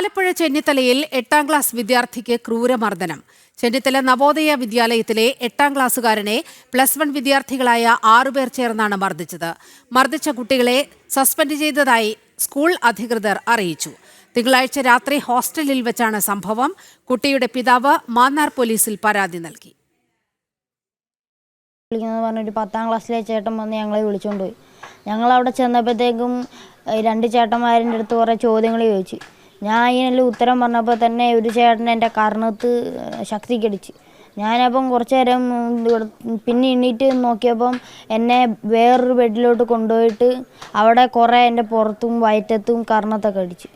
ആലപ്പുഴ ചെന്നിത്തലയിൽ എട്ടാം ക്ലാസ് വിദ്യാർത്ഥിക്ക് ക്രൂരമർദ്ദനം. ചെന്നിത്തല നവോദയ വിദ്യാലയത്തിലെ എട്ടാം ക്ലാസ്സുകാരനെ പ്ലസ് വൺ വിദ്യാർത്ഥികളായ ആറുപേർ ചേർന്നാണ് മർദ്ദിച്ചത്. മർദ്ദിച്ച കുട്ടികളെ സസ്പെൻഡ് ചെയ്തതായി സ്കൂൾ അധികൃതർ അറിയിച്ചു. തിങ്കളാഴ്ച രാത്രി ഹോസ്റ്റലിൽ വെച്ചാണ് സംഭവം. കുട്ടിയുടെ പിതാവ് മാന്നാർ പോലീസിൽ പരാതി നൽകി. വിളിക്കുന്നത് പറഞ്ഞൊരു പത്താം ക്ലാസ്സിലെ ചേട്ടൻ വന്ന് ഞങ്ങളെ വിളിച്ചുകൊണ്ട് പോയി. ഞങ്ങളവിടെ ചെന്നപ്പോഴത്തേക്കും രണ്ട് ചേട്ടന്മാരുടെ അടുത്ത് കുറേ ചോദ്യങ്ങൾ ചോദിച്ചു. ഞാൻ അതിനെല്ലാം ഉത്തരം പറഞ്ഞപ്പോൾ തന്നെ ഒരു ചേട്ടൻ എന്റെ കർണത്ത് ശക്തിക്കടിച്ച് ഞാനപ്പം കുറച്ച് നേരം പിന്നെ എണ്ണീറ്റ് നോക്കിയപ്പം എന്നെ വേറൊരു ബെഡിലോട്ട് കൊണ്ടുപോയിട്ട് അവിടെ കുറേ എന്റെ പുറത്തും വയറ്റത്തും കർണത്തൊക്കെ അടിച്ചു.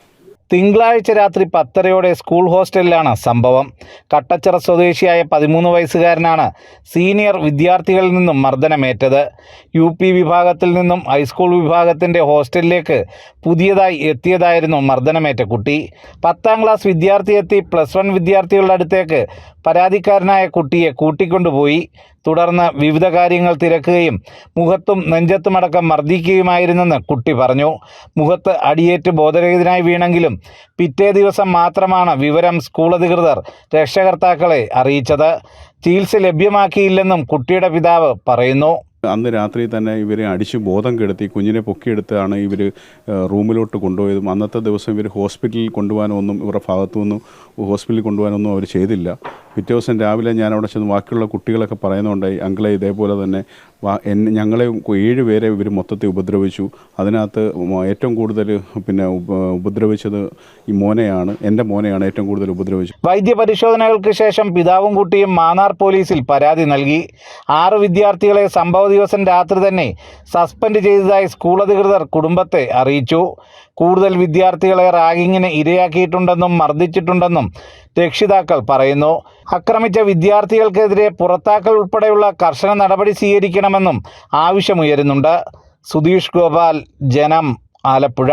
തിങ്കളാഴ്ച രാത്രി പത്തരയോടെ സ്കൂൾ ഹോസ്റ്റലിലാണ് സംഭവം. കട്ടച്ചിറ സ്വദേശിയായ പതിമൂന്ന് വയസ്സുകാരനാണ് സീനിയർ വിദ്യാർത്ഥികളിൽ നിന്നും മർദ്ദനമേറ്റത്. യു പി വിഭാഗത്തിൽ നിന്നും ഹൈസ്കൂൾ വിഭാഗത്തിന്റെ ഹോസ്റ്റലിലേക്ക് പുതിയതായി എത്തിയതായിരുന്നു മർദ്ദനമേറ്റ കുട്ടി. പത്താം ക്ലാസ് വിദ്യാർത്ഥി എത്തി പ്ലസ് വൺ വിദ്യാർത്ഥികളുടെ അടുത്തേക്ക് പരാതിക്കാരനായ കുട്ടിയെ കൂട്ടിക്കൊണ്ടുപോയി. തുടർന്ന് വിവിധ കാര്യങ്ങൾ തിരക്കുകയും മുഖത്തും നെഞ്ചത്തുമടക്കം മർദ്ദിക്കുകയുമായിരുന്നെന്ന് കുട്ടി പറഞ്ഞു. മുഖത്ത് അടിയേറ്റ് ബോധരഹിതനായി വീണെങ്കിലും പിറ്റേ ദിവസം മാത്രമാണ് വിവരം സ്കൂൾ അധികൃതർ രക്ഷകർത്താക്കളെ അറിയിച്ചത്. ചികിത്സ ലഭ്യമാക്കിയില്ലെന്നും കുട്ടിയുടെ പിതാവ് പറയുന്നു. അന്ന് രാത്രി തന്നെ ഇവരെ അടിച്ച് ബോധം കെടുത്തി കുഞ്ഞിനെ പൊക്കിയെടുത്താണ് ഇവർ റൂമിലോട്ട് കൊണ്ടുപോയതും. അന്നത്തെ ദിവസം ഇവർ ഹോസ്പിറ്റലിൽ കൊണ്ടുപോകാനൊന്നും ഇവരുടെ ഭാഗത്തുനിന്നും ഹോസ്പിറ്റലിൽ കൊണ്ടുപോകാനൊന്നും അവർ ചെയ്തില്ല. പിറ്റേ ദിവസം രാവിലെ ഞാൻ അവിടെ ചെന്ന് ബാക്കിയുള്ള കുട്ടികളൊക്കെ പറയുന്നുണ്ടായി അങ്കിളെ ഇതേപോലെ തന്നെ എന്നെ ഞങ്ങളെ ഏഴ് പേരെ ഇവർ മൊത്തത്തിൽ ഉപദ്രവിച്ചു. അതിനകത്ത് ഏറ്റവും കൂടുതൽ പിന്നെ ഉപദ്രവിച്ചത് ഈ മോനെയാണ്. എന്റെ മോനെയാണ് ഏറ്റവും കൂടുതൽ ഉപദ്രവിച്ചത്. വൈദ്യപരിശോധനകൾക്ക് ശേഷം പിതാവും കുട്ടിയും മാന്നാർ പോലീസിൽ പരാതി നൽകി. ആറ് വിദ്യാർത്ഥികളെ സംഭവ ദിവസം രാത്രി തന്നെ സസ്പെൻഡ് ചെയ്തതായി സ്കൂൾ അധികൃതർ കുടുംബത്തെ അറിയിച്ചു. കൂടുതൽ വിദ്യാർത്ഥികളെ റാഗിങ്ങിന് ഇരയാക്കിയിട്ടുണ്ടെന്നും മർദ്ദിച്ചിട്ടുണ്ടെന്നും രക്ഷിതാക്കൾ പറയുന്നു. ആക്രമിച്ച വിദ്യാർത്ഥികൾക്കെതിരെ പുറത്താക്കൽ ഉൾപ്പെടെയുള്ള കർശന നടപടി സ്വീകരിക്കണമെന്നും ആവശ്യമുയരുന്നുണ്ട്. സുധീഷ് ഗോപാൽ ജനം ആലപ്പുഴ.